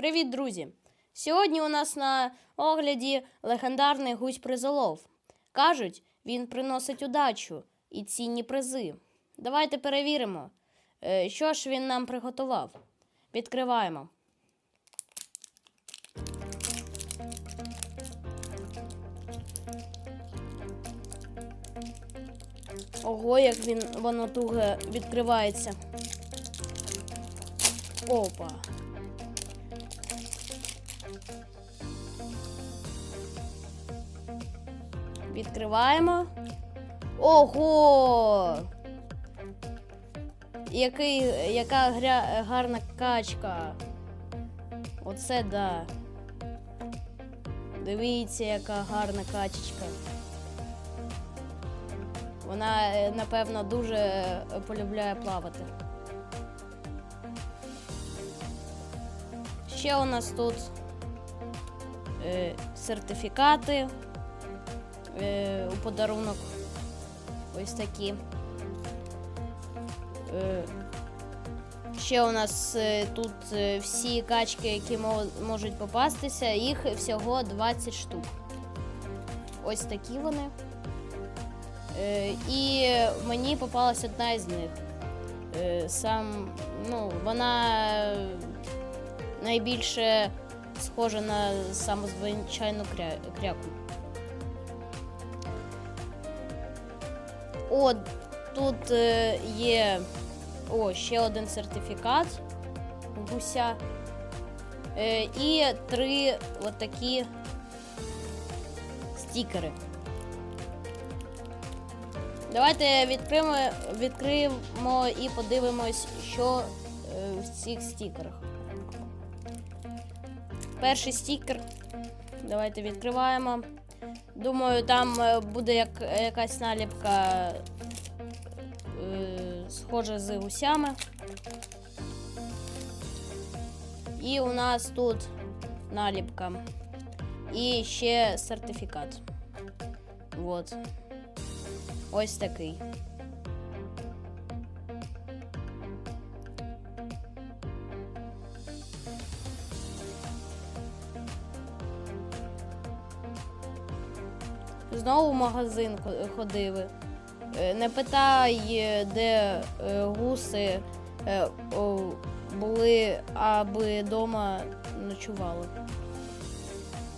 Привіт, друзі! Сьогодні у нас на огляді легендарний гусь призолов. Кажуть, він приносить удачу і цінні призи. Давайте перевіримо, е, що ж він нам приготував. Відкриваємо. Ого, як він воно туго відкривається. Опа. Відкриваємо. Ого! Який, яка гря, гарна качка. Оце да. Дивіться, яка гарна качечка. Вона, е, напевно, дуже е, полюбляє плавати. Ще у нас тут е, сертифікати е, у подарунок. Ось такі. Е, ще у нас е, тут всі качки, які можуть попастися, їх всього 20 штук. Ось такі вони. І мені попалась одна із них. Сам, ну, вона найбільше схожа на саму звичайну кря... кряку. О, тут е, є о, ще один сертифікат гуся. Е, і три отакі стікери. Давайте відкриємо, відкриємо і подивимось, що е, в цих стікерах. Перший стікер. Давайте відкриваємо. Думаю, там е, буде як, якась наліпка е, схожа з гусями. І у нас тут наліпка. І ще сертифікат. Вот. Ось такий. Знову в магазин ходили. Е, Не питай, де е, гуси е, були, аби вдома ночували.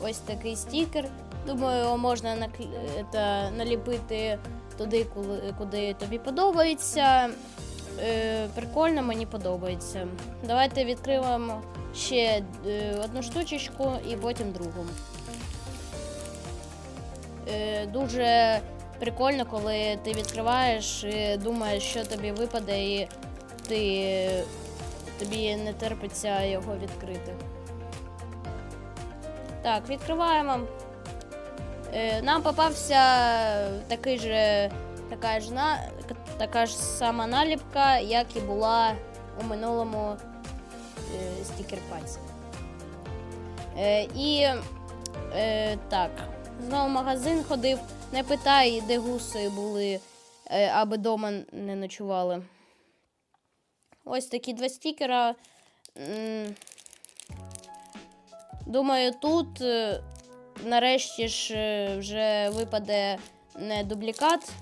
Ось такий стікер. Думаю, його можна наліпити туди, куди тобі подобається. Прикольно, мені подобається. Давайте відкриємо ще одну штучечку і потім другу. Е, дуже прикольно, коли ти відкриваєш і думаєш, що тобі випаде, і ти, тобі не терпиться його відкрити. Так, відкриваємо. Е, нам попався такий же, така, ж на, така ж сама наліпка, як і була у минулому е, стікер-паці. І так, знову в магазин ходив. Не питай, де гуси були, е, аби вдома не ночували. Ось такі два стікера. Думаю, тут е, нарешті ж е, вже випаде не дублікат,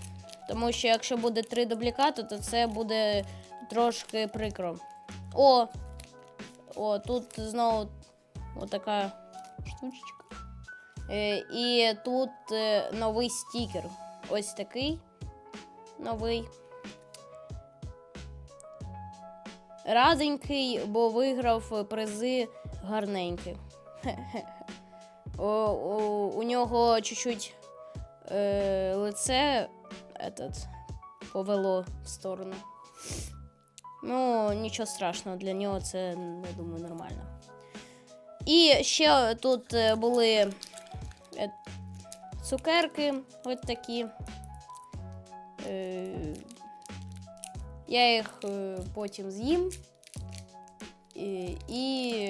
тому що якщо буде три дублікати, то це буде трошки прикро. О! О, тут знову отака штучка. Е, і тут е, новий стікер. Ось такий новий. Раденький, бо виграв призи гарненькі. У, нього чуть-чуть е, лице этот, повело в сторону. Ну, нічого страшного, для нього це, я думаю, нормально. І ще тут були цукерки, ось такі. Е, я їх е, потім з'їм. І,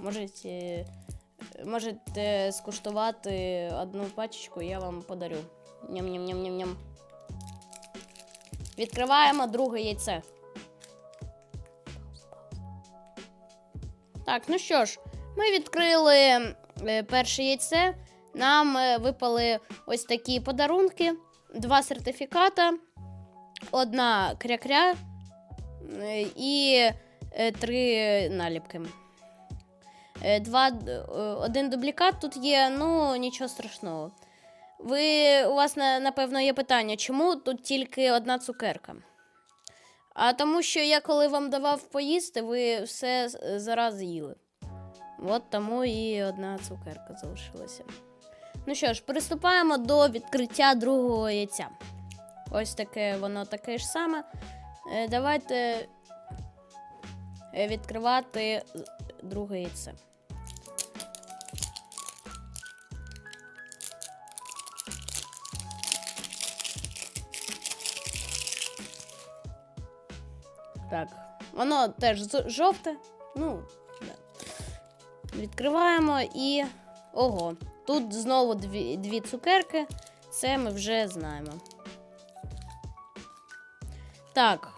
можете, можете скуштувати одну пачечку, я вам подарю. Ням-ням-ням-ням-ням. Відкриваємо друге яйце. Так, ну що ж, ми відкрили е, перше яйце. Нам е, випали ось такі подарунки: два сертифіката, одна кря-кря е, і е, три наліпки. Два, один дублікат тут є, ну нічого страшного. Ви, у вас, напевно, є питання, чому тут тільки одна цукерка? А тому, що я коли вам давав поїсти, ви все зараз з'їли. От тому і одна цукерка залишилася. Ну що ж, приступаємо до відкриття другого яйця. Ось таке воно таке ж саме. Е, Давайте е, відкривати друге яйце. Так, воно теж жовте. Ну, відкриваємо і. Ого, тут знову дві, дві цукерки. Це ми вже знаємо. Так.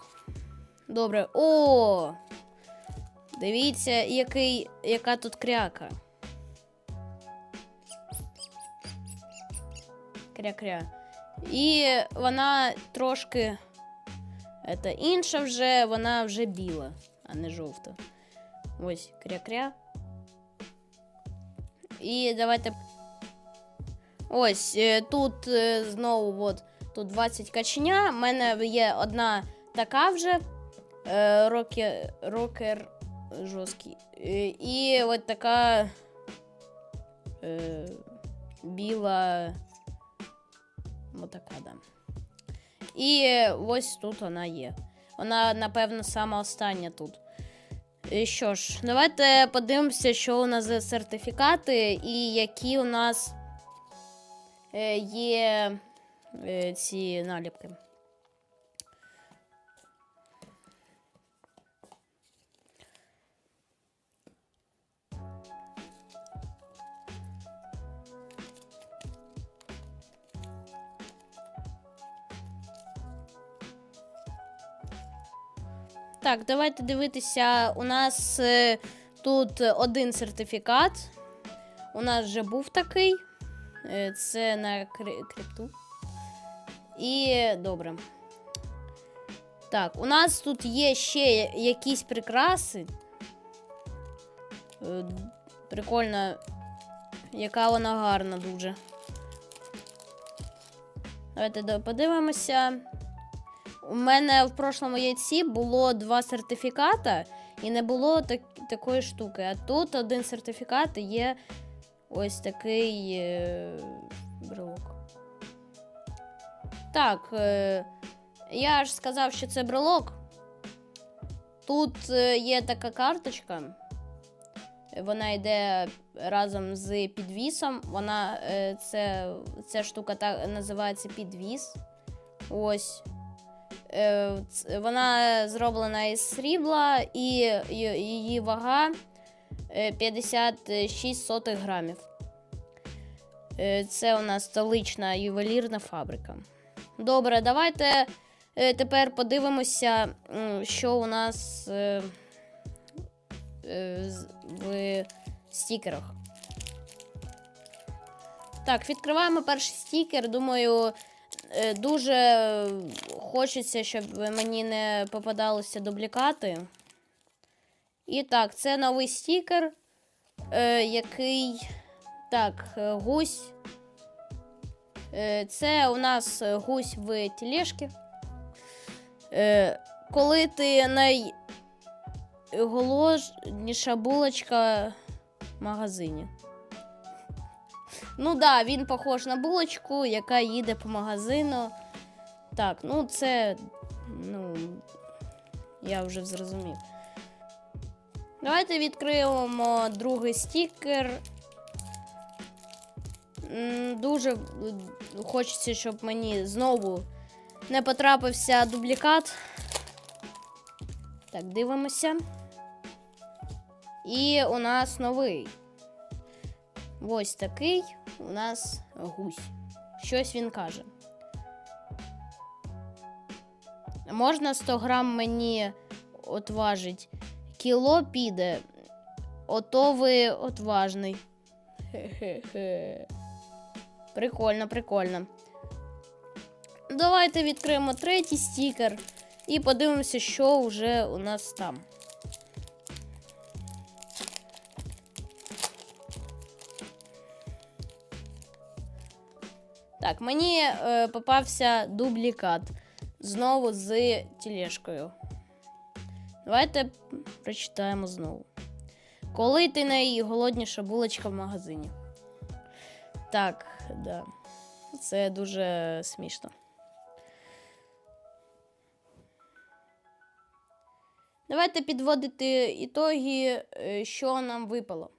Добре. О! Дивіться, який, яка тут кряка. Кря-кря. І вона трошки. Це інша вже, вона вже біла, а не жовта. Ось кря-кря. І давайте. Ось е, тут е, знову от, тут 20 каченя. У мене є одна така вже. Е, рокер, рокер жорсткий. І от така біла. Отака, да. І ось тут вона є. Вона, напевно, сама остання тут. І що ж, давайте подивимося, що у нас за сертифікати і які у нас є е, ці наліпки. Так, давайте дивитися. У нас е, тут один сертифікат. У нас вже був такий. Е, це на крипту. І добре. Так, у нас тут є ще якісь прикраси. Е, Прикольно, яка вона гарна дуже. Давайте подивимося. У мене в прошлому яйці було два сертифіката, і не було так, такої штуки. А тут один сертифікат і є ось такий е, брелок. Так, е, я ж сказав, що це брелок. Тут е, є така карточка. Вона йде разом з підвісом. Вона е, це, ця штука так називається підвіс. Ось. Е, Вона зроблена із срібла і її вага е, 56 сотих грамів. Е, Це у нас столична ювелірна фабрика. Добре, давайте е, тепер подивимося, що у нас е, в стікерах. Так, відкриваємо перший стікер. Думаю, дуже хочеться, щоб мені не попадалися дублікати. І так, це новий стікер, який. Так, е, гусь. Е, Це у нас е, гусь в. Е, Коли ти найголодніша булочка в магазині. Ну да, він похож на булочку, яка їде по магазину. Так, ну це. Ну. Я вже зрозумів. Давайте відкриємо другий стікер. Дуже е, хочеться, щоб мені знову не потрапився дублікат. Так, дивимося. І у нас новий. Ось такий у нас гусь. Щось він каже. Можна 100 грам мені отважить. Кіло піде. ото ви отважний. Хе-хе-хе. Прикольно, прикольно. Давайте відкриємо третій стікер і подивимося, що вже у нас там. Так, мені е, попався дублікат. Знову з тілешкою. Давайте прочитаємо знову. Коли ти найголодніша булочка в магазині? Так, да. Це дуже смішно. Давайте підводити ітоги, е, що нам випало.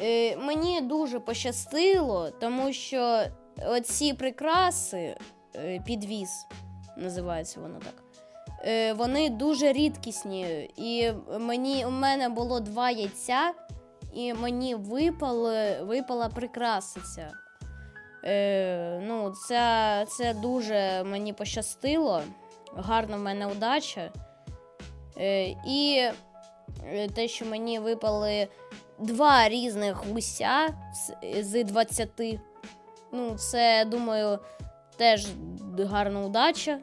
Е, Мені дуже пощастило, тому що оці прикраси, е, підвіз, називається воно так. Вони дуже рідкісні. І мені, у мене було два яйця, і мені випали, випала прикраса ця. Е, ну, це, це дуже мені пощастило. Гарна в мене удача. Е, і е, те, що мені випали два різних гуся з, з 20. Ну, це, думаю, теж гарна удача.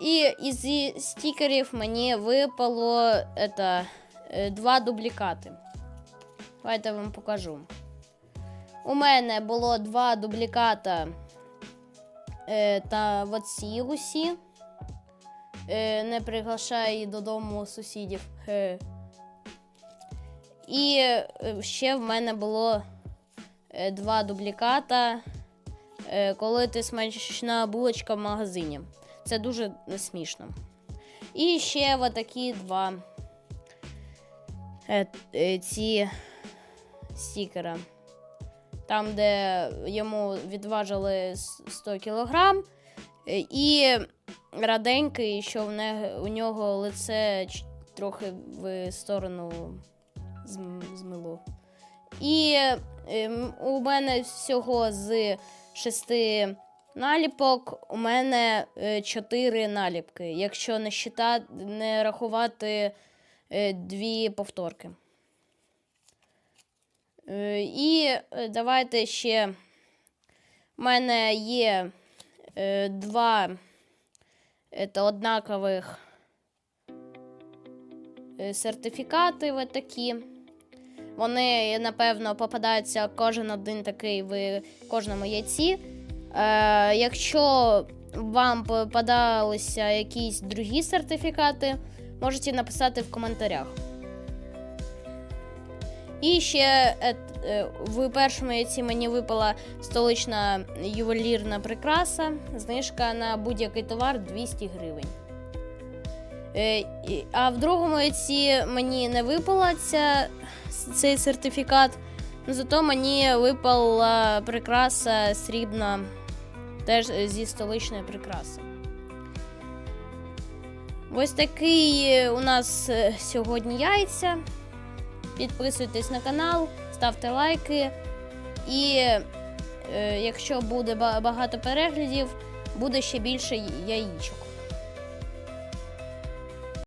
І із стікерів мені випало это, е, два дублікати. Давайте я вам покажу. У мене було два дубліката е, та оці гусі. Е, не приглашай додому сусідів. Хе. І е, ще в мене було е, два дубліката, е, коли ти смачна булочка в магазині. Це дуже смішно. І ще отакі два е, е, ці стікера. Там, де йому відважили 100 кілограм, е, і раденький, що в не, у нього лице трохи в сторону зм- змило. І ем, у мене всього з шести наліпок, у мене е, чотири наліпки, якщо не, счита, не рахувати е, дві повторки. Е, І е, давайте ще. У мене є е, два это, однакових сертифікати ви такі. Вони, напевно, попадаються кожен один такий в кожному яйці. Е, якщо вам попадалися якісь другі сертифікати, можете написати в коментарях. І ще е, в першому яйці мені випала столична ювелірна прикраса. Знижка на будь-який товар 200 гривень. Е, А в другому яйці мені не випала ця, цей сертифікат. Зато мені випала прикраса срібна, теж зі столичної прикраси. Ось такий у нас е, сьогодні яйця. Підписуйтесь на канал, ставте лайки. І е, якщо буде ба- багато переглядів, буде ще більше яєчок.